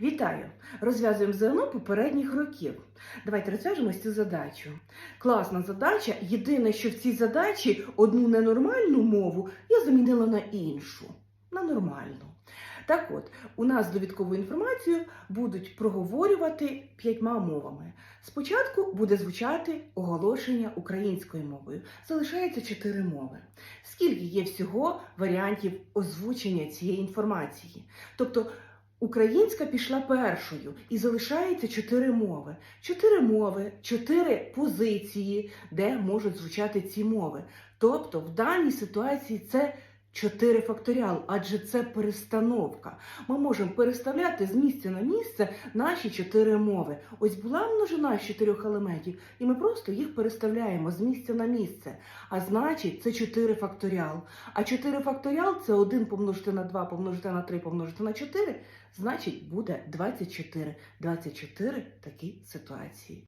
Вітаю! Розв'язуємо ЗНО попередніх років. Давайте розв'яжемо цю задачу. Класна задача. Єдине, що в цій задачі одну ненормальну мову я замінила на іншу, на нормальну. Так от, у нас довідкову інформацію будуть проговорювати п'ятьма мовами. Спочатку буде звучати оголошення українською мовою. Залишається чотири мови. Скільки є всього варіантів озвучення цієї інформації? Тобто Українська пішла першою і залишається чотири мови. Чотири мови, чотири позиції, де можуть звучати ці мови. Тобто, в даній ситуації це чотири факторіал, адже це перестановка. Ми можемо переставляти з місця на місце наші чотири мови. Ось була множина з чотирьох елементів, і ми просто їх переставляємо з місця на місце. А значить, це 4 факторіал. А 4 факторіал це 1 помножити на 2, помножити на 3, помножити на 4, значить буде 24. 24 такі ситуації.